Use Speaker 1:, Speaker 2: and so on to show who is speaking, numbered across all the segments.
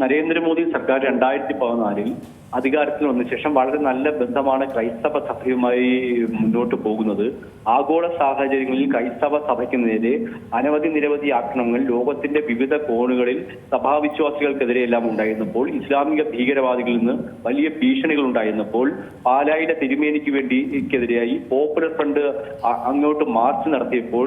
Speaker 1: നരേന്ദ്രമോദി സർക്കാർ രണ്ടായിരത്തി പതിനാലിൽ അധികാരത്തിൽ വന്ന ശേഷം വളരെ നല്ല ബന്ധമാണ് ക്രൈസ്തവ സഭയുമായി മുന്നോട്ട് പോകുന്നത്. ആഗോള സാഹചര്യങ്ങളിൽ ക്രൈസ്തവ സഭയ്ക്ക് നേരെ അനവധി നിരവധി ആക്രമണങ്ങൾ ലോകത്തിന്റെ വിവിധ കോണുകളിൽ സഭാവിശ്വാസികൾക്കെതിരെയെല്ലാം ഉണ്ടായിരുന്നപ്പോൾ ഇസ്ലാമിക ഭീകരവാദികളിൽ നിന്ന് വലിയ ഭീഷണികൾ ഉണ്ടായിരുന്നപ്പോൾ പാലായിലെ തിരുമേനിക്ക് വേണ്ടിക്കെതിരെയായി പോപ്പുലർ ഫ്രണ്ട് അങ്ങോട്ട് മാർച്ച് നടത്തിയപ്പോൾ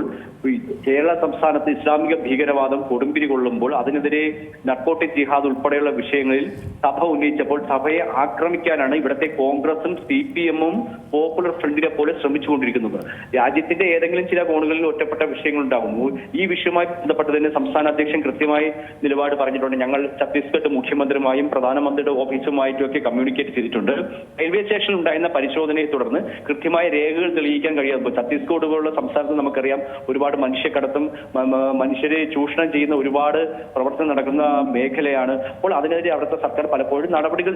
Speaker 1: കേരള സംസ്ഥാനത്ത് ഇസ്ലാമിക ഭീകരവാദം കൊടുമ്പിരി കൊള്ളുമ്പോൾ അതിനെതിരെ നർക്കോട്ടിക് ജിഹാദ് ഉൾപ്പെടെയുള്ള വിഷയങ്ങളിൽ സഭ ഉന്നയിച്ചപ്പോൾ സഭയെ ആക്രമിക്കാനാണ് ഇവിടുത്തെ കോൺഗ്രസും സി പി എമ്മും പോപ്പുലർ ഫ്രണ്ടിനെ പോലെ ശ്രമിച്ചുകൊണ്ടിരിക്കുന്നത്. രാജ്യത്തിന്റെ ഏതെങ്കിലും ചില കോണുകളിൽ ഒറ്റപ്പെട്ട വിഷയങ്ങൾ ഉണ്ടാകുന്നു ഈ വിഷയവുമായി ബന്ധപ്പെട്ട് തന്നെ സംസ്ഥാന അധ്യക്ഷൻ കൃത്യമായി നിലപാട് പറഞ്ഞിട്ടുണ്ട്. ഞങ്ങൾ ഛത്തീസ്ഗഡ് മുഖ്യമന്ത്രിയുമായും പ്രധാനമന്ത്രിയുടെ ഓഫീസുമായിട്ടും ഒക്കെ കമ്മ്യൂണിക്കേറ്റ് ചെയ്തിട്ടുണ്ട്. റെയിൽവേ സ്റ്റേഷനിൽ ഉണ്ടായിരുന്ന പരിശോധനയെ തുടർന്ന് കൃത്യമായ രേഖകൾ തെളിയിക്കാൻ കഴിയാതെ ഛത്തീസ്ഗഡ് പോലുള്ള സംസ്ഥാനത്ത് നമുക്കറിയാം ഒരുപാട് മനുഷ്യക്കടത്തും മനുഷ്യരെ ചൂഷണം ചെയ്യുന്ന ഒരുപാട് പ്രവർത്തനം നടക്കുന്ന മേഖലയാണ്. അപ്പോൾ അതിനെതിരെ അവിടുത്തെ സർക്കാർ പലപ്പോഴും നടപടികൾ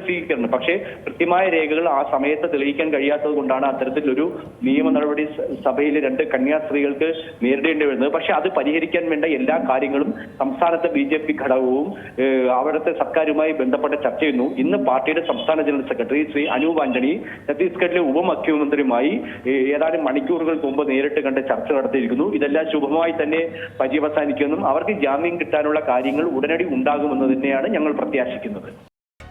Speaker 1: സ്വീകരിക്കുന്നുണ്ട് പക്ഷേ കൃത്യമായ രേഖകൾ ആ സമയത്ത് തെളിയിക്കാൻ കഴിയാത്തത് കൊണ്ടാണ് അത്തരത്തിലൊരു നിയമ നടപടി സഭയിൽ രണ്ട് കന്യാസ്ത്രീകൾക്ക് നേരിടേണ്ടി വരുന്നത്. പക്ഷെ അത് പരിഹരിക്കാൻ വേണ്ട എല്ലാ കാര്യങ്ങളും സംസ്ഥാനത്തെ ബി ജെ പി ഘടകവും അവിടുത്തെ സർക്കാരുമായി ബന്ധപ്പെട്ട ചർച്ച ചെയ്യുന്നു. ഇന്ന് പാർട്ടിയുടെ സംസ്ഥാന general secretary Shri Anoop Antony ഛത്തീസ്ഗഡിലെ ഉപമുഖ്യമന്ത്രിയുമായി ഏതാനും മണിക്കൂറുകൾക്ക് മുമ്പ് നേരിട്ട് കണ്ട് ചർച്ച നടത്തിയിരിക്കുന്നു. ഇതെല്ലാം ശുഭമായി തന്നെ പര്യവസാനിക്കുമെന്നും അവർക്ക് ജാമ്യം കിട്ടാനുള്ള കാര്യങ്ങൾ ഉടനടി ഉണ്ടാകുമെന്ന് തന്നെയാണ് ഞങ്ങൾ പ്രത്യാശിക്കുന്നത്.